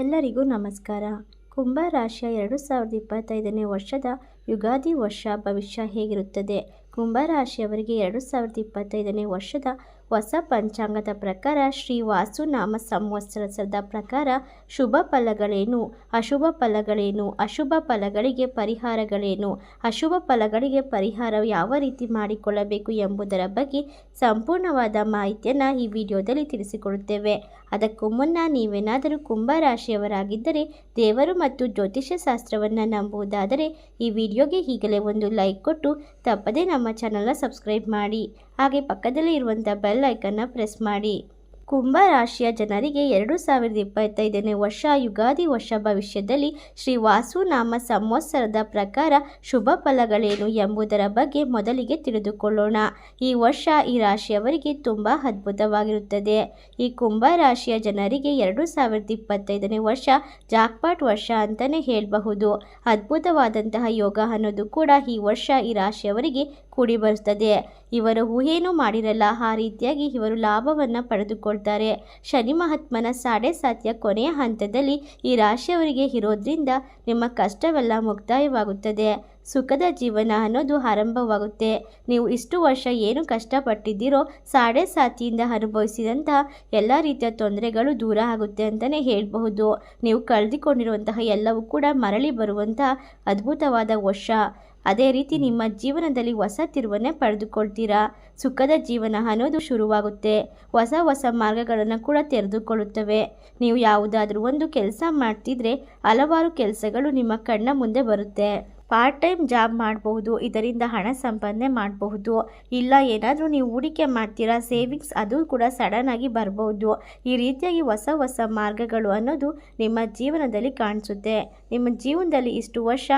ಎಲ್ಲರಿಗೂ ನಮಸ್ಕಾರ. ಕುಂಭ ರಾಶಿಯ ಎರಡು ಸಾವಿರದ ಇಪ್ಪತ್ತೈದನೇ ವರ್ಷದ ಯುಗಾದಿ ವರ್ಷ ಭವಿಷ್ಯ ಹೇಗಿರುತ್ತದೆ? ಕುಂಭ ರಾಶಿಯವರಿಗೆ ಎರಡು ಸಾವಿರದ ಇಪ್ಪತ್ತೈದನೇ ವರ್ಷದ ಹೊಸ ಪಂಚಾಂಗದ ಪ್ರಕಾರ ಶ್ರೀ ವಾಸುನಾಮ ಸಂವತ್ಸರದ ಪ್ರಕಾರ ಶುಭ ಫಲಗಳೇನು? ಅಶುಭ ಫಲಗಳೇನು? ಅಶುಭ ಫಲಗಳಿಗೆ ಪರಿಹಾರಗಳೇನು? ಅಶುಭ ಫಲಗಳಿಗೆ ಪರಿಹಾರ ಯಾವ ರೀತಿ ಮಾಡಿಕೊಳ್ಳಬೇಕು ಎಂಬುದರ ಬಗ್ಗೆ ಸಂಪೂರ್ಣವಾದ ಮಾಹಿತಿಯನ್ನು ಈ ವಿಡಿಯೋದಲ್ಲಿ ತಿಳಿಸಿಕೊಡುತ್ತೇವೆ. ಅದಕ್ಕೂ ಮುನ್ನ ನೀವೇನಾದರೂ ಕುಂಭ ರಾಶಿಯವರಾಗಿದ್ದರೆ ದೇವರು ಮತ್ತು ಜ್ಯೋತಿಷ್ಯ ಶಾಸ್ತ್ರವನ್ನು ನಂಬುವುದಾದರೆ, ಈ ವಿಡಿಯೋಗೆ ಈಗಲೇ ಒಂದು ಲೈಕ್ ಕೊಟ್ಟು ತಪ್ಪದೇ ನಮ್ಮ ಚಾನಲ್ನ ಸಬ್ಸ್ಕ್ರೈಬ್ ಮಾಡಿ. ಹಾಗೆ ಪಕ್ಕದಲ್ಲಿ ಇರುವಂಥ ಬೆಲ್ ಐಕನ್ನ ಪ್ರೆಸ್ ಮಾಡಿ. ಕುಂಭ ರಾಶಿಯ ಜನರಿಗೆ ಎರಡು ಸಾವಿರದ ಇಪ್ಪತ್ತೈದನೇ ವರ್ಷ ಯುಗಾದಿ ವರ್ಷ ಭವಿಷ್ಯದಲ್ಲಿ ಶ್ರೀ ವಾಸುನಾಮ ಸಂವತ್ಸರದ ಪ್ರಕಾರ ಶುಭ ಫಲಗಳೇನು ಎಂಬುದರ ಬಗ್ಗೆ ಮೊದಲಿಗೆ ತಿಳಿದುಕೊಳ್ಳೋಣ. ಈ ವರ್ಷ ಈ ರಾಶಿಯವರಿಗೆ ತುಂಬ ಅದ್ಭುತವಾಗಿರುತ್ತದೆ. ಈ ಕುಂಭ ರಾಶಿಯ ಜನರಿಗೆ ಎರಡು ಸಾವಿರದ ಇಪ್ಪತ್ತೈದನೇ ವರ್ಷ ಜಾಕ್ಪಾಟ್ ವರ್ಷ ಅಂತಲೇ ಹೇಳಬಹುದು. ಅದ್ಭುತವಾದಂತಹ ಯೋಗ ಅನ್ನೋದು ಕೂಡ ಈ ವರ್ಷ ಈ ರಾಶಿಯವರಿಗೆ ಕೂಡಿ ಬರುತ್ತದೆ. ಇವರು ಊಹೇನೂ ಮಾಡಿರಲ್ಲ, ಆ ರೀತಿಯಾಗಿ ಇವರು ಲಾಭವನ್ನು ಪಡೆದುಕೊಳ್ತಾರೆ. ಶನಿ ಮಹಾತ್ಮನ ಸಾಡೆ ಸಾತ್ಯ ಕೊನೆಯ ಹಂತದಲ್ಲಿ ಈ ರಾಶಿಯವರಿಗೆ ಇರೋದ್ರಿಂದ ನಿಮ್ಮ ಕಷ್ಟವೆಲ್ಲ ಮುಕ್ತಾಯವಾಗುತ್ತದೆ. ಸುಖದ ಜೀವನ ಅನ್ನೋದು ಆರಂಭವಾಗುತ್ತೆ. ನೀವು ಇಷ್ಟು ವರ್ಷ ಏನು ಕಷ್ಟಪಟ್ಟಿದ್ದೀರೋ, ಸಾಡೆ ಸಾತಿಯಿಂದ ಅನುಭವಿಸಿದಂತಹ ಎಲ್ಲ ರೀತಿಯ ತೊಂದರೆಗಳು ದೂರ ಆಗುತ್ತೆ ಅಂತಲೇ ಹೇಳಬಹುದು. ನೀವು ಕಳೆದುಕೊಂಡಿರುವಂತಹ ಎಲ್ಲವೂ ಕೂಡ ಮರಳಿ ಬರುವಂತಹ ಅದ್ಭುತವಾದ ವರ್ಷ. ಅದೇ ರೀತಿ ನಿಮ್ಮ ಜೀವನದಲ್ಲಿ ಹೊಸ ತಿರುವನ್ನೇ ಪಡೆದುಕೊಳ್ತೀರಾ? ಸುಖದ ಜೀವನ ಅನ್ನೋದು ಶುರುವಾಗುತ್ತೆ. ಹೊಸ ಹೊಸ ಮಾರ್ಗಗಳನ್ನು ಕೂಡ ತೆರೆದುಕೊಳ್ಳುತ್ತವೆ. ನೀವು ಯಾವುದಾದ್ರೂ ಒಂದು ಕೆಲಸ ಮಾಡ್ತಿದ್ರೆ ಹಲವಾರು ಕೆಲಸಗಳು ನಿಮ್ಮ ಕಣ್ಣ ಮುಂದೆ ಬರುತ್ತೆ. ಪಾರ್ಟ್ ಟೈಮ್ ಜಾಬ್ ಮಾಡಬಹುದು, ಇದರಿಂದ ಹಣ ಸಂಪಾದನೆ ಮಾಡಬಹುದು. ಇಲ್ಲ, ಏನಾದರೂ ನೀವು ಹೂಡಿಕೆ ಮಾಡ್ತೀರಾ ಸೇವಿಂಗ್ಸ್ ಅದು ಕೂಡ ಸಡನ್ ಆಗಿ ಬರ್ಬೋದು ಈ ರೀತಿಯಾಗಿ ಹೊಸ ಹೊಸ ಮಾರ್ಗಗಳು ಅನ್ನೋದು ನಿಮ್ಮ ಜೀವನದಲ್ಲಿ ಕಾಣಿಸುತ್ತೆ. ನಿಮ್ಮ ಜೀವನದಲ್ಲಿ ಇಷ್ಟು ವರ್ಷ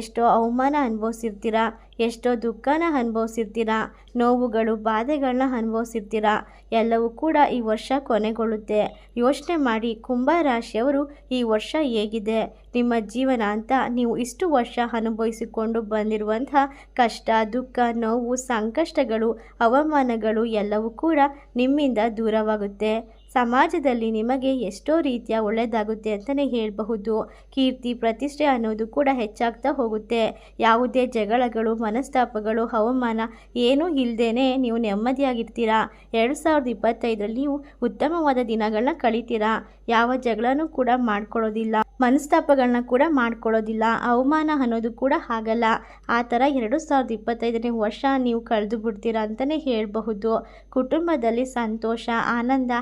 ಎಷ್ಟೋ ಅವಮಾನ ಅನುಭವಿಸಿರ್ತೀರಾ? ಎಷ್ಟೋ ದುಃಖನ ಅನುಭವಿಸಿರ್ತೀರಾ, ನೋವುಗಳು ಬಾಧೆಗಳನ್ನ ಅನುಭವಿಸಿರ್ತೀರಾ, ಎಲ್ಲವೂ ಕೂಡ ಈ ವರ್ಷ ಕೊನೆಗೊಳ್ಳುತ್ತೆ. ಯೋಚನೆ ಮಾಡಿ ಕುಂಭ ರಾಶಿಯವರು ಈ ವರ್ಷ ಹೇಗಿದೆ. ನಿಮ್ಮ ಜೀವನ ಅಂತ ನೀವು ಇಷ್ಟು ವರ್ಷ ಅನುಭವಿಸಿಕೊಂಡು ಬಂದಿರುವಂಥ ಕಷ್ಟ, ದುಃಖ, ನೋವು, ಸಂಕಷ್ಟಗಳು, ಅವಮಾನಗಳು ಎಲ್ಲವೂ ಕೂಡ ನಿಮ್ಮಿಂದ ದೂರವಾಗುತ್ತೆ. ಸಮಾಜದಲ್ಲಿ ನಿಮಗೆ ಎಷ್ಟೋ ರೀತಿಯ ಒಳ್ಳೆಯದಾಗುತ್ತೆ ಅಂತಲೇ ಹೇಳಬಹುದು. ಕೀರ್ತಿ, ಪ್ರತಿಷ್ಠೆ ಅನ್ನೋದು ಕೂಡ ಹೆಚ್ಚಾಗ್ತಾ ಹೋಗುತ್ತೆ. ಯಾವುದೇ ಜಗಳಗಳು, ಮನಸ್ತಾಪಗಳು ಹವಾಮಾನ ಏನೂ ಇಲ್ಲದೇ ನೀವು ನೆಮ್ಮದಿಯಾಗಿರ್ತೀರಾ? ಎರಡು ಸಾವಿರದ ಇಪ್ಪತ್ತೈದರಲ್ಲಿ ನೀವು ಉತ್ತಮವಾದ ದಿನಗಳನ್ನ ಕಳಿತೀರಾ? ಯಾವ ಜಗಳನೂ ಕೂಡ ಮಾಡ್ಕೊಳ್ಳೋದಿಲ್ಲ. ಮನಸ್ತಾಪಗಳನ್ನ ಕೂಡ ಮಾಡ್ಕೊಳ್ಳೋದಿಲ್ಲ. ಅವಮಾನ ಅನ್ನೋದು ಕೂಡ ಆಗಲ್ಲ. ಆ ಥರ ಎರಡು ಸಾವಿರದ ಇಪ್ಪತ್ತೈದನೇ ವರ್ಷ ನೀವು ಕಳೆದು ಬಿಡ್ತೀರಾ ಅಂತಲೇ ಹೇಳಬಹುದು. ಕುಟುಂಬದಲ್ಲಿ ಸಂತೋಷ, ಆನಂದ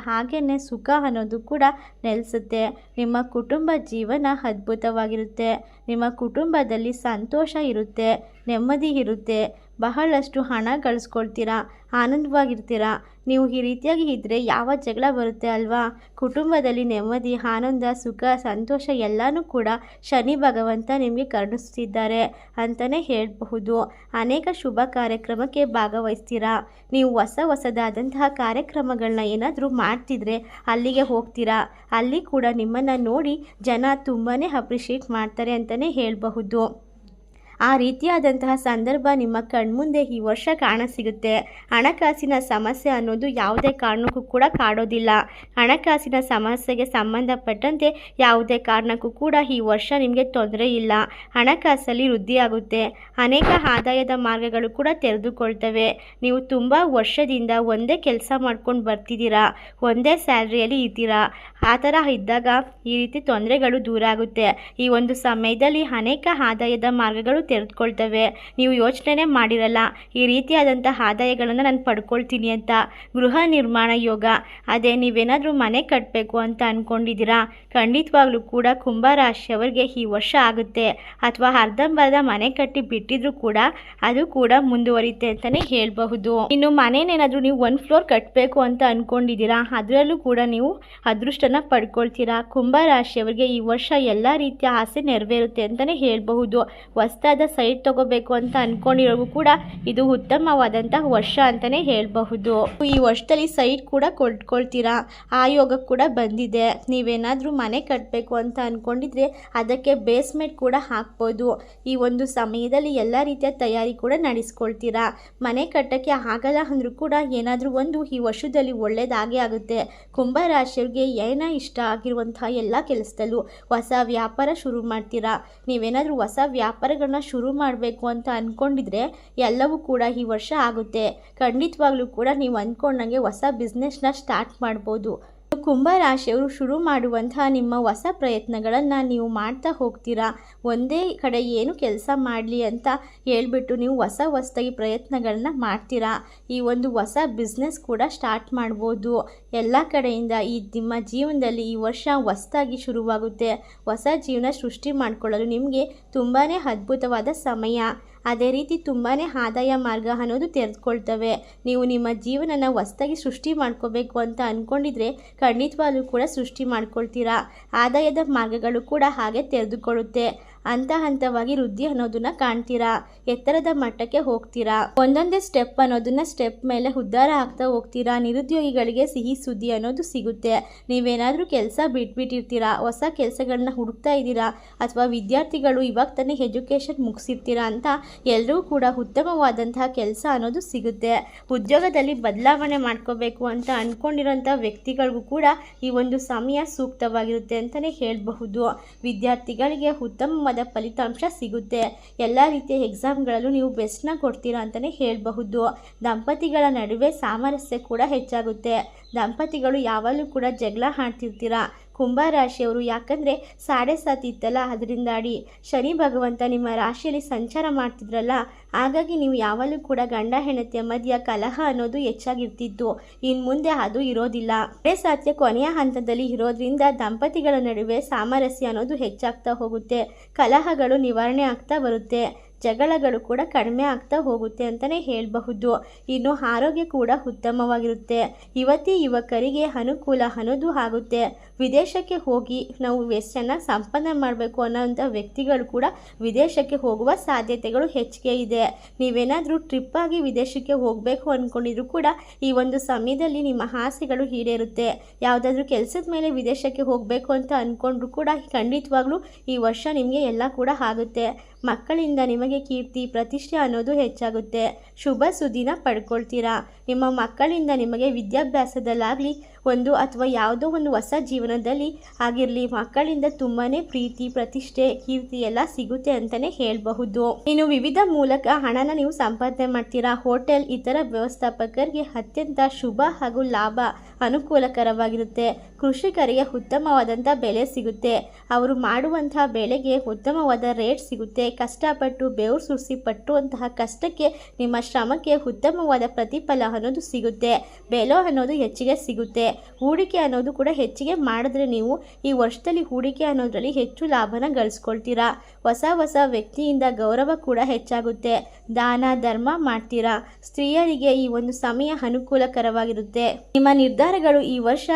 ಹಾಗೆಯೇ ಸುಖ ಅನ್ನೋದು ಕೂಡ ನೆಲೆಸುತ್ತೆ. ನಿಮ್ಮ ಕುಟುಂಬ ಜೀವನ ಅದ್ಭುತವಾಗಿರುತ್ತೆ. ನಿಮ್ಮ ಕುಟುಂಬದಲ್ಲಿ ಸಂತೋಷ ಇರುತ್ತೆ, ನೆಮ್ಮದಿ ಇರುತ್ತೆ. ಬಹಳಷ್ಟು ಹಣ ಗಳಿಸ್ಕೊಳ್ತೀರಾ ಆನಂದವಾಗಿರ್ತೀರಾ? ನೀವು ಈ ರೀತಿಯಾಗಿ ಇದ್ದರೆ ಯಾವ ಜಗಳ ಬರುತ್ತೆ ಅಲ್ವಾ? ಕುಟುಂಬದಲ್ಲಿ ನೆಮ್ಮದಿ, ಆನಂದ, ಸುಖ, ಸಂತೋಷ ಎಲ್ಲನೂ ಕೂಡ ಶನಿ ಭಗವಂತ ನಿಮಗೆ ಕರುಣಿಸ್ತಿದ್ದಾರೆ ಅಂತಲೇ ಹೇಳಬಹುದು. ಅನೇಕ ಶುಭ ಕಾರ್ಯಕ್ರಮಕ್ಕೆ ಭಾಗವಹಿಸ್ತೀರಾ? ನೀವು ಹೊಸ ಹೊಸದಾದಂತಹ ಕಾರ್ಯಕ್ರಮಗಳನ್ನ ಏನಾದರೂ ಮಾಡ್ತಿದ್ರೆ ಅಲ್ಲಿಗೆ ಹೋಗ್ತೀರಾ? ಅಲ್ಲಿ ಕೂಡ ನಿಮ್ಮನ್ನು ನೋಡಿ ಜನ ತುಂಬಾ ಅಪ್ರಿಷಿಯೇಟ್ ಮಾಡ್ತಾರೆ ಅಂತಲೇ ಹೇಳಬಹುದು. ಆ ರೀತಿಯಾದಂತಹ ಸಂದರ್ಭ ನಿಮ್ಮ ಕಣ್ಮುಂದೆ ಈ ವರ್ಷ ಕಾಣಸಿಗುತ್ತೆ. ಹಣಕಾಸಿನ ಸಮಸ್ಯೆ ಅನ್ನೋದು ಯಾವುದೇ ಕಾರಣಕ್ಕೂ ಕೂಡ ಕಾಡೋದಿಲ್ಲ. ಹಣಕಾಸಿನ ಸಮಸ್ಯೆಗೆ ಸಂಬಂಧಪಟ್ಟಂತೆ ಯಾವುದೇ ಕಾರಣಕ್ಕೂ ಕೂಡ ಈ ವರ್ಷ ನಿಮಗೆ ತೊಂದರೆ ಇಲ್ಲ. ಹಣಕಾಸಲ್ಲಿ ವೃದ್ಧಿಯಾಗುತ್ತೆ. ಅನೇಕ ಆದಾಯದ ಮಾರ್ಗಗಳು ಕೂಡ ತೆರೆದುಕೊಳ್ತವೆ. ನೀವು ತುಂಬ ವರ್ಷದಿಂದ ಒಂದೇ ಕೆಲಸ ಮಾಡ್ಕೊಂಡು ಬರ್ತಿದ್ದೀರಾ. ಒಂದೇ ಸ್ಯಾಲ್ರಿಯಲ್ಲಿ ಇದ್ದೀರಾ. ಆ ಥರ ಇದ್ದಾಗ ಈ ರೀತಿ ತೊಂದರೆಗಳು ದೂರ ಆಗುತ್ತೆ ಈ ಒಂದು ಸಮಯದಲ್ಲಿ ಅನೇಕ ಆದಾಯದ ಮಾರ್ಗಗಳು ತೆರೆದುಕೊಳ್ತವೆ. ನೀವು ಯೋಚನೆ ಮಾಡಿರಲ್ಲ, ಈ ರೀತಿಯಾದಂಥ ಆದಾಯಗಳನ್ನು ನಾನು ಪಡ್ಕೊಳ್ತೀನಿ ಅಂತ. ಗೃಹ ನಿರ್ಮಾಣ ಯೋಗ. ಅದೇ ನೀವೇನಾದರೂ ಮನೆ ಕಟ್ಟಬೇಕು ಅಂತ ಅಂದ್ಕೊಂಡಿದ್ದೀರಾ ಖಂಡಿತವಾಗ್ಲೂ ಕೂಡ ಕುಂಭ ರಾಶಿಯವರಿಗೆ ಈ ವರ್ಷ ಆಗುತ್ತೆ. ಅಥವಾ ಅರ್ಧಂಬರ್ಧ ಮನೆ ಕಟ್ಟಿ ಬಿಟ್ಟಿದ್ರು ಕೂಡ ಅದು ಕೂಡ ಮುಂದುವರಿಯುತ್ತೆ ಅಂತಲೇ ಹೇಳಬಹುದು. ಇನ್ನು ಮನೇನೇನಾದರೂ ನೀವು ಒನ್ ಫ್ಲೋರ್ ಕಟ್ಟಬೇಕು ಅಂತ ಅಂದ್ಕೊಂಡಿದ್ದೀರಾ ಅದರಲ್ಲೂ ಕೂಡ ನೀವು ಅದೃಷ್ಟನ ಪಡ್ಕೊಳ್ತೀರಾ? ಕುಂಭ ರಾಶಿಯವರಿಗೆ ಈ ವರ್ಷ ಎಲ್ಲ ರೀತಿಯ ಆಸೆ ನೆರವೇರುತ್ತೆ ಅಂತಲೇ ಹೇಳಬಹುದು. ಹೊಸ್ತಾದ ಸೈಟ್ ತಗೋಬೇಕು ಅಂತ ಅಂದ್ಕೊಂಡಿರೋರು ಕೂಡ ಇದು ಉತ್ತಮವಾದಂತಹ ವರ್ಷ ಅಂತಲೇ ಹೇಳಬಹುದು. ಈ ವರ್ಷದಲ್ಲಿ ಸೈಟ್ ಕೂಡ ಕೊಟ್ಕೊಳ್ತೀರಾ? ಆ ಯೋಗ ಕೂಡ ಬಂದಿದೆ. ನೀವೇನಾದರೂ ಮನೆ ಕಟ್ಟಬೇಕು ಅಂತ ಅಂದ್ಕೊಂಡಿದ್ರೆ ಅದಕ್ಕೆ ಬೇಸ್ಮೆಂಟ್ ಕೂಡ ಹಾಕ್ಬೋದು. ಈ ಒಂದು ಸಮಯದಲ್ಲಿ ಎಲ್ಲ ರೀತಿಯ ತಯಾರಿ ಕೂಡ ನಡೆಸ್ಕೊಳ್ತೀರಾ? ಮನೆ ಕಟ್ಟೋಕ್ಕೆ ಆಗಲ್ಲ ಅಂದರೂ ಕೂಡ ಏನಾದರೂ ಒಂದು ಈ ವರ್ಷದಲ್ಲಿ ಒಳ್ಳೆಯದಾಗೇ ಆಗುತ್ತೆ. ಕುಂಭರಾಶಿಯವರಿಗೆ ಏನ ಇಷ್ಟ ಆಗಿರುವಂಥ ಎಲ್ಲ ಕೆಲಸದಲ್ಲೂ ಹೊಸ ವ್ಯಾಪಾರ ಶುರು ಮಾಡ್ತೀರಾ? ನೀವೇನಾದರೂ ಹೊಸ ವ್ಯಾಪಾರಗಳನ್ನ ಶುರು ಮಾಡಬೇಕು ಅಂತ ಅಂದ್ಕೊಂಡಿದ್ರೆ ಎಲ್ಲವೂ ಕೂಡ ಈ ವರ್ಷ ಆಗುತ್ತೆ. ಖಂಡಿತವಾಗ್ಲೂ ಕೂಡ ನೀವು ಅಂದ್ಕೊಂಡಂಗೆ ಹೊಸ ಬಿಸ್ನೆಸ್ನ ಸ್ಟಾರ್ಟ್ ಮಾಡ್ಬೋದು. ಕುಂಭರಾಶಿಯವರು ಶುರು ಮಾಡುವಂತಹ ನಿಮ್ಮ ಹೊಸ ಪ್ರಯತ್ನಗಳನ್ನು ನೀವು ಮಾಡ್ತಾ ಹೋಗ್ತೀರಾ? ಒಂದೇ ಕಡೆ ಏನು ಕೆಲಸ ಮಾಡಲಿ ಅಂತ ಹೇಳ್ಬಿಟ್ಟು ನೀವು ಹೊಸ ಹೊಸದಾಗಿ ಪ್ರಯತ್ನಗಳನ್ನ ಮಾಡ್ತೀರಾ? ಈ ಒಂದು ಹೊಸ ಬಿಸ್ನೆಸ್ ಕೂಡ ಸ್ಟಾರ್ಟ್ ಮಾಡ್ಬೋದು. ಎಲ್ಲ ಕಡೆಯಿಂದ ಈ ನಿಮ್ಮ ಜೀವನದಲ್ಲಿ ಈ ವರ್ಷ ಹೊಸದಾಗಿ ಶುರುವಾಗುತ್ತೆ. ಹೊಸ ಜೀವನ ಸೃಷ್ಟಿ ಮಾಡಿಕೊಳ್ಳಲು ನಿಮಗೆ ತುಂಬಾ ಅದ್ಭುತವಾದ ಸಮಯ. ಅದೇ ರೀತಿ ತುಂಬಾ ಆದಾಯ ಮಾರ್ಗ ಅನ್ನೋದು ತೆರೆದುಕೊಳ್ತವೆ. ನೀವು ನಿಮ್ಮ ಜೀವನನ ಹೊಸದಾಗಿ ಸೃಷ್ಟಿ ಮಾಡ್ಕೋಬೇಕು ಅಂತ ಅಂದ್ಕೊಂಡಿದ್ರೆ ಖಂಡಿತವಾಗ್ಲೂ ಕೂಡ ಸೃಷ್ಟಿ ಮಾಡ್ಕೊಳ್ತೀರಾ. ಆದಾಯದ ಮಾರ್ಗಗಳು ಕೂಡ ಹಾಗೆ ತೆರೆದುಕೊಳ್ಳುತ್ತೆ. ಹಂತ ಹಂತವಾಗಿ ವೃದ್ಧಿ ಅನ್ನೋದನ್ನ ಕಾಣ್ತೀರಾ? ಎತ್ತರದ ಮಟ್ಟಕ್ಕೆ ಹೋಗ್ತೀರಾ? ಒಂದೊಂದೇ ಸ್ಟೆಪ್ ಅನ್ನೋದನ್ನ ಸ್ಟೆಪ್ ಮೇಲೆ ಉದ್ಧಾರ ಆಗ್ತಾ ಹೋಗ್ತೀರಾ? ನಿರುದ್ಯೋಗಿಗಳಿಗೆ ಸಿಹಿ ಸುದ್ದಿ ಅನ್ನೋದು ಸಿಗುತ್ತೆ. ನೀವೇನಾದರೂ ಕೆಲಸ ಬಿಟ್ಬಿಟ್ಟಿರ್ತೀರಾ? ಹೊಸ ಕೆಲಸಗಳನ್ನ ಹುಡುಕ್ತಾ ಇದ್ದೀರಾ? ಅಥವಾ ವಿದ್ಯಾರ್ಥಿಗಳು ಇವಾಗ ತಾನೇ ಎಜುಕೇಷನ್ ಮುಗಿಸಿರ್ತೀರಾ ಅಂತ ಎಲ್ಲರೂ ಕೂಡ ಉತ್ತಮವಾದಂತಹ ಕೆಲಸ ಅನ್ನೋದು ಸಿಗುತ್ತೆ. ಉದ್ಯೋಗದಲ್ಲಿ ಬದಲಾವಣೆ ಮಾಡ್ಕೋಬೇಕು ಅಂತ ಅಂದ್ಕೊಂಡಿರೋಂಥ ವ್ಯಕ್ತಿಗಳಿಗೂ ಕೂಡ ಈ ಒಂದು ಸಮಯ ಸೂಕ್ತವಾಗಿರುತ್ತೆ ಅಂತಲೇ ಹೇಳಬಹುದು. ವಿದ್ಯಾರ್ಥಿಗಳಿಗೆ ಉತ್ತಮವಾದ ಫಲಿತಾಂಶ ಸಿಗುತ್ತೆ. ಎಲ್ಲ ರೀತಿಯ ಎಕ್ಸಾಮ್ಗಳಲ್ಲೂ ನೀವು ಬೆಸ್ಟ್ನ ಕೊಡ್ತೀರಾ ಅಂತಲೇ ಹೇಳಬಹುದು. ದಂಪತಿಗಳ ನಡುವೆ ಸಾಮರಸ್ಯ ಕೂಡ ಹೆಚ್ಚಾಗುತ್ತೆ. ದಂಪತಿಗಳು ಯಾವಾಗಲೂ ಕೂಡ ಜಗಳ ಆಡ್ತಿರ್ತೀರಾ ಕುಂಭರಾಶಿಯವರು. ಯಾಕಂದರೆ ಸಾಡೆ ಸಾತ್ ಇತ್ತಲ್ಲ, ಅದರಿಂದಾಡಿ ಶನಿ ಭಗವಂತ ನಿಮ್ಮ ರಾಶಿಯಲ್ಲಿ ಸಂಚಾರ ಮಾಡ್ತಿದ್ರಲ್ಲ, ಹಾಗಾಗಿ ನೀವು ಯಾವಾಗಲೂ ಕೂಡ ಗಂಡ, ಹೆಂಡತಿಯ ಮಧ್ಯ ಕಲಹ ಅನ್ನೋದು ಹೆಚ್ಚಾಗಿರ್ತಿತ್ತು. ಇನ್ನು ಮುಂದೆ ಅದು ಇರೋದಿಲ್ಲ. ಸಾಡೆ ಸಾತ್ಯ ಕೊನೆಯ ಹಂತದಲ್ಲಿ ಇರೋದ್ರಿಂದ ದಂಪತಿಗಳ ನಡುವೆ ಸಾಮರಸ್ಯ ಅನ್ನೋದು ಹೆಚ್ಚಾಗ್ತಾ ಹೋಗುತ್ತೆ. ಕಲಹಗಳು ನಿವಾರಣೆ ಆಗ್ತಾ ಬರುತ್ತೆ. ಜಗಳಗಳು ಕೂಡ ಕಡಿಮೆ ಆಗ್ತಾ ಹೋಗುತ್ತೆ ಅಂತಲೇ ಹೇಳಬಹುದು. ಇನ್ನು ಆರೋಗ್ಯ ಕೂಡ ಉತ್ತಮವಾಗಿರುತ್ತೆ. ಯುವತಿ, ಯುವಕರಿಗೆ ಅನುಕೂಲ ಅನ್ನೋದು ಆಗುತ್ತೆ. ವಿದೇಶಕ್ಕೆ ಹೋಗಿ ನಾವು ಎಷ್ಟು ಸಂಪನ್ನ ಮಾಡಬೇಕು ಅನ್ನೋಂಥ ವ್ಯಕ್ತಿಗಳು ಕೂಡ ವಿದೇಶಕ್ಕೆ ಹೋಗುವ ಸಾಧ್ಯತೆಗಳು ಹೆಚ್ಚಿಗೆ ಇದೆ. ನೀವೇನಾದರೂ ಟ್ರಿಪ್ಪಾಗಿ ವಿದೇಶಕ್ಕೆ ಹೋಗಬೇಕು ಅಂದ್ಕೊಂಡಿದ್ರು ಕೂಡ ಈ ಒಂದು ಸಮಯದಲ್ಲಿ ನಿಮ್ಮ ಆಸೆಗಳು ಈಡೇರುತ್ತೆ. ಯಾವುದಾದ್ರೂ ಕೆಲಸದ ಮೇಲೆ ವಿದೇಶಕ್ಕೆ ಹೋಗಬೇಕು ಅಂತ ಅಂದ್ಕೊಂಡ್ರು ಕೂಡ ಖಂಡಿತವಾಗ್ಲೂ ಈ ವರ್ಷ ನಿಮಗೆ ಎಲ್ಲ ಕೂಡ ಆಗುತ್ತೆ. ಮಕ್ಕಳಿಂದ ನಿಮಗೆ ಕೀರ್ತಿ, ಪ್ರತಿಷ್ಠೆ ಅನ್ನೋದು ಹೆಚ್ಚಾಗುತ್ತೆ. ಶುಭ ಸುದ್ದಿನ ಪಡ್ಕೊಳ್ತೀರಾ? ನಿಮ್ಮ ಮಕ್ಕಳಿಂದ ನಿಮಗೆ ವಿದ್ಯಾಭ್ಯಾಸದಲ್ಲಾಗಲಿ ಒಂದು ಅಥವಾ ಯಾವುದೋ ಒಂದು ಹೊಸ ಜೀವನದಲ್ಲಿ ಆಗಿರಲಿ, ಮಕ್ಕಳಿಂದ ತುಂಬಾ ಪ್ರೀತಿ, ಪ್ರತಿಷ್ಠೆ, ಕೀರ್ತಿ ಎಲ್ಲ ಸಿಗುತ್ತೆ ಅಂತಲೇ ಹೇಳಬಹುದು. ಇನ್ನು ವಿವಿಧ ಮೂಲಕ ಹಣನ ನೀವು ಸಂಪಾದನೆ ಮಾಡ್ತೀರಾ? ಹೋಟೆಲ್, ಇತರ ವ್ಯವಸ್ಥಾಪಕರಿಗೆ ಅತ್ಯಂತ ಶುಭ ಹಾಗೂ ಲಾಭ ಅನುಕೂಲಕರವಾಗಿರುತ್ತೆ. ಕೃಷಿಕರಿಗೆ ಉತ್ತಮವಾದಂಥ ಬೆಲೆ ಸಿಗುತ್ತೆ. ಅವರು ಮಾಡುವಂತಹ ಬೆಳೆಗೆ ಉತ್ತಮವಾದ ರೇಟ್ ಸಿಗುತ್ತೆ. ಕಷ್ಟಪಟ್ಟು, ಬೆವರು ಸುರಿಸಿ ಪಟ್ಟುವಂತಹ ಕಷ್ಟಕ್ಕೆ, ನಿಮ್ಮ ಶ್ರಮಕ್ಕೆ ಉತ್ತಮವಾದ ಪ್ರತಿಫಲ ಅನ್ನೋದು ಸಿಗುತ್ತೆ. ಬೆಲೆ ಅನ್ನೋದು ಹೆಚ್ಚಿಗೆ ಸಿಗುತ್ತೆ. ಹೂಡಿಕೆ ಅನ್ನೋದು ಕೂಡ ಹೆಚ್ಚಿಗೆ ಮಾಡಿದ್ರೆ ನೀವು ಈ ವರ್ಷದಲ್ಲಿ ಹೂಡಿಕೆ ಅನ್ನೋದರಲ್ಲಿ ಹೆಚ್ಚು ಲಾಭನ ಗಳಿಸ್ಕೊಳ್ತೀರಾ. ಹೊಸ ಹೊಸ ವ್ಯಕ್ತಿಯಿಂದ ಗೌರವ ಕೂಡ ಹೆಚ್ಚಾಗುತ್ತೆ. ದಾನ, ಧರ್ಮ ಮಾಡ್ತೀರಾ. ಸ್ತ್ರೀಯರಿಗೆ ಈ ಒಂದು ಸಮಯ ಅನುಕೂಲಕರವಾಗಿರುತ್ತೆ. ನಿಮ್ಮ ನಿರ್ಧಾರಗಳು ಈ ವರ್ಷ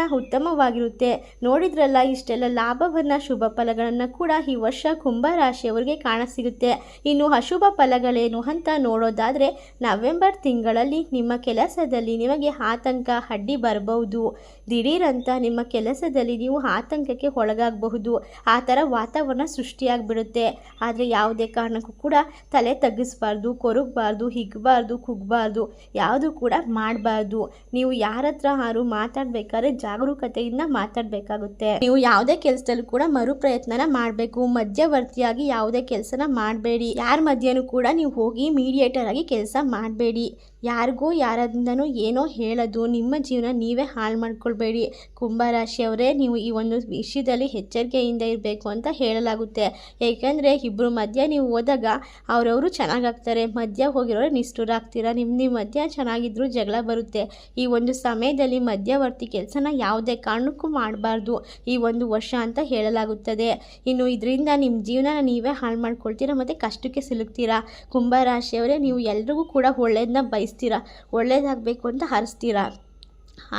ಉತ್ತಮವಾಗಿರುತ್ತೆ ನೋಡಿದ್ರಲ್ಲ, ಇಷ್ಟೆಲ್ಲ ಲಾಭವನ್ನ ಶುಭ ಫಲಗಳನ್ನು ಕೂಡ ಈ ವರ್ಷ ಕುಂಭ ರಾಶಿಯವರಿಗೆ ಕಾಣಸಿಗುತ್ತೆ. ಇನ್ನು ಅಶುಭ ಫಲಗಳೇನು ಅಂತ ನೋಡೋದಾದರೆ, ನವೆಂಬರ್ ತಿಂಗಳಲ್ಲಿ ನಿಮ್ಮ ಕೆಲಸದಲ್ಲಿ ನಿಮಗೆ ಆತಂಕ ಅಡ್ಡಿ ಬರಬಹುದು. ದಿಢೀರಂತ ನಿಮ್ಮ ಕೆಲಸದಲ್ಲಿ ನೀವು ಆತಂಕಕ್ಕೆ ಒಳಗಾಗಬಹುದು. ಆ ಥರ ವಾತಾವರಣ ಸೃಷ್ಟಿಯಾಗಿಬಿಡುತ್ತೆ. ಆದರೆ ಯಾವುದೇ ಕಾರಣಕ್ಕೂ ಕೂಡ ತಲೆ ತಗ್ಗಿಸ್ಬಾರ್ದು, ಕೊರಗಬಾರ್ದು, ಹಿಗ್ಬಾರ್ದು, ಕುಗ್ಬಾರ್ದು, ಯಾವುದು ಕೂಡ ಮಾಡಬಾರ್ದು. ನೀವು ಯಾರ ಹತ್ರ ಆರು ಮಾತಾಡಬೇಕಾದ್ರೆ ಜಾಗರೂಕತೆಯಿಂದ ಮಾತಾಡಬೇಕಾಗುತ್ತೆ. ನೀವು ಯಾವುದೇ ಕೆಲಸದಲ್ಲೂ ಕೂಡ ಮರು ಪ್ರಯತ್ನನ ಮಾಡಬೇಕು. ಮಧ್ಯವರ್ತಿಯಾಗಿ ಯಾವುದೇ ಕೆಲಸನ ಮಾಡಬೇಡಿ. ಯಾರ ಮಧ್ಯನೂ ಕೂಡ ನೀವು ಹೋಗಿ ಮೀಡಿಯೇಟರ್ ಆಗಿ ಕೆಲಸ ಮಾಡಬೇಡಿ. ಯಾರಿಗೂ ಯಾರಿಂದನೂ ಏನೋ ಹೇಳೋದು. ನಿಮ್ಮ ಜೀವನ ನೀವೇ ಹಾಳು ಮಾಡ್ಕೊಳ್ಬೇಡಿ. ಕುಂಭರಾಶಿಯವರೇ, ನೀವು ಈ ಒಂದು ವಿಷಯದಲ್ಲಿ ಎಚ್ಚರಿಕೆಯಿಂದ ಇರಬೇಕು ಅಂತ ಹೇಳಲಾಗುತ್ತೆ. ಏಕೆಂದರೆ ಇಬ್ಬರು ಮಧ್ಯ ನೀವು ಹೋದಾಗ ಅವರವರು ಚೆನ್ನಾಗಾಗ್ತಾರೆ. ಮಧ್ಯ ಹೋಗಿರೋರು ನಿಷ್ಠುರ ಆಗ್ತೀರಾ? ನಿಮ್ಮ ನಿಮ್ಮ ಮಧ್ಯ ಚೆನ್ನಾಗಿದ್ದರೂ ಜಗಳ ಬರುತ್ತೆ. ಈ ಒಂದು ಸಮಯದಲ್ಲಿ ಮಧ್ಯವರ್ತಿ ಕೆಲಸನ ಯಾವುದೇ ಕಾರಣಕ್ಕೂ ಮಾಡಬಾರ್ದು. ಈ ಒಂದು ವರ್ಷ ಅಂತ ಹೇಳಲಾಗುತ್ತದೆ. ಇನ್ನು ಇದರಿಂದ ನಿಮ್ಮ ಜೀವನನ ನೀವೇ ಹಾಳು ಮಾಡ್ಕೊಳ್ತೀರಾ ಮತ್ತು ಕಷ್ಟಕ್ಕೆ ಸಿಲುಕ್ತೀರಾ? ಕುಂಭರಾಶಿಯವರೇ, ನೀವು ಎಲ್ರಿಗೂ ಕೂಡ ಒಳ್ಳೆಯದನ್ನ ಒಳ್ಳೇದನ್ನ ಬಯಸ್ತೀರಾ ಒಳ್ಳೆಯದಾಗಬೇಕು ಅಂತ ಹರಿಸ್ತೀರಾ?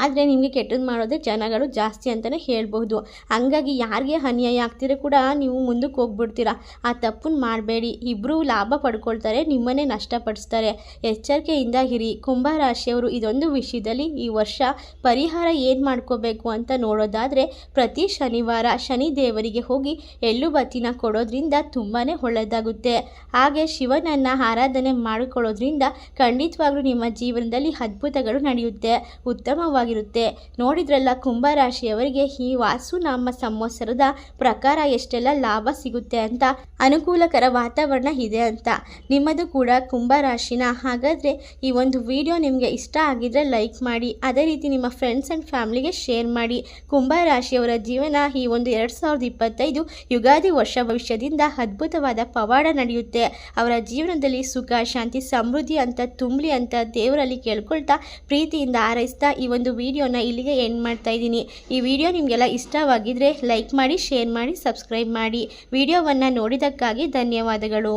ಆದರೆ ನಿಮಗೆ ಕೆಟ್ಟದ್ದು ಮಾಡೋದೇ ಜನಗಳು ಜಾಸ್ತಿ ಅಂತಲೇ ಹೇಳ್ಬೋದು ಹಂಗಾಗಿ ಯಾರಿಗೆ ಅನ್ಯಾಯ ಆಗ್ತಿರೋ ಕೂಡ ನೀವು ಮುಂದಕ್ಕೆ ಹೋಗ್ಬಿಡ್ತೀರಾ. ಆ ತಪ್ಪನ್ನು ಮಾಡಬೇಡಿ. ಇಬ್ಬರು ಲಾಭ ಪಡ್ಕೊಳ್ತಾರೆ, ನಿಮ್ಮನ್ನೇ ನಷ್ಟಪಡಿಸ್ತಾರೆ. ಎಚ್ಚರಿಕೆಯಿಂದ ಇರಿ. ಕುಂಭರಾಶಿಯವರು ಇದೊಂದು ವಿಷಯದಲ್ಲಿ ಈ ವರ್ಷ ಪರಿಹಾರ ಏನು ಮಾಡ್ಕೋಬೇಕು ಅಂತ ನೋಡೋದಾದರೆ, ಪ್ರತಿ ಶನಿವಾರ ಶನಿ ದೇವರಿಗೆ ಹೋಗಿ ಎಳ್ಳು ಬತ್ತಿನ ಕೊಡೋದ್ರಿಂದ ತುಂಬಾ ಒಳ್ಳೆಯದಾಗುತ್ತೆ ಹಾಗೆ ಶಿವನನ್ನು ಆರಾಧನೆ ಮಾಡಿಕೊಳ್ಳೋದ್ರಿಂದ ಖಂಡಿತವಾಗ್ಲೂ ನಿಮ್ಮ ಜೀವನದಲ್ಲಿ ಅದ್ಭುತಗಳು ನಡೆಯುತ್ತೆ. ಉತ್ತಮವಾಗಿರುತ್ತೆ ನೋಡಿದ್ರಲ್ಲ ಕುಂಭರಾಶಿಯವರಿಗೆ ಈ ವಾಸುನಾಮ ಸಂವತ್ಸರದ ಪ್ರಕಾರ ಎಷ್ಟೆಲ್ಲ ಲಾಭ ಸಿಗುತ್ತೆ ಅಂತ. ಅನುಕೂಲಕರ ವಾತಾವರಣ ಇದೆ ಅಂತ. ನಿಮ್ಮದು ಕೂಡ ಕುಂಭರಾಶಿನ. ಹಾಗಾದರೆ ಈ ಒಂದು ವಿಡಿಯೋ ನಿಮಗೆ ಇಷ್ಟ ಆಗಿದ್ರೆ ಲೈಕ್ ಮಾಡಿ, ಅದೇ ರೀತಿ ನಿಮ್ಮ ಫ್ರೆಂಡ್ಸ್ ಆ್ಯಂಡ್ ಫ್ಯಾಮಿಲಿಗೆ ಶೇರ್ ಮಾಡಿ. ಕುಂಭರಾಶಿಯವರ ಜೀವನ ಈ ಒಂದು ಎರಡು ಸಾವಿರದ ಇಪ್ಪತ್ತೈದು ಯುಗಾದಿ ವರ್ಷ ಭವಿಷ್ಯದಿಂದ ಅದ್ಭುತವಾದ ಪವಾಡ ನಡೆಯುತ್ತೆ. ಅವರ ಜೀವನದಲ್ಲಿ ಸುಖ, ಶಾಂತಿ, ಸಮೃದ್ಧಿ ಅಂತ, ತುಂಬಲಿ ಅಂತ ದೇವರಲ್ಲಿ ಕೇಳ್ಕೊಳ್ತಾ, ಪ್ರೀತಿಯಿಂದ ಆರೈಸ್ತಾ ಈ ಒಂದು ವಿಡಿಯೋನ ಇಲ್ಲಿಗೆ ಎಂಡ್ ಮಾಡ್ತಾ ಇದ್ದೀನಿ. ಈ ವಿಡಿಯೋ ನಿಮಗೆಲ್ಲ ಇಷ್ಟವಾಗಿದ್ದರೆ ಲೈಕ್ ಮಾಡಿ ಶೇರ್ ಮಾಡಿ ಸಬ್ಸ್ಕ್ರೈಬ್ ಮಾಡಿ. ವಿಡಿಯೋವನ್ನು ನೋಡಿದ್ದಕ್ಕಾಗಿ ಧನ್ಯವಾದಗಳು.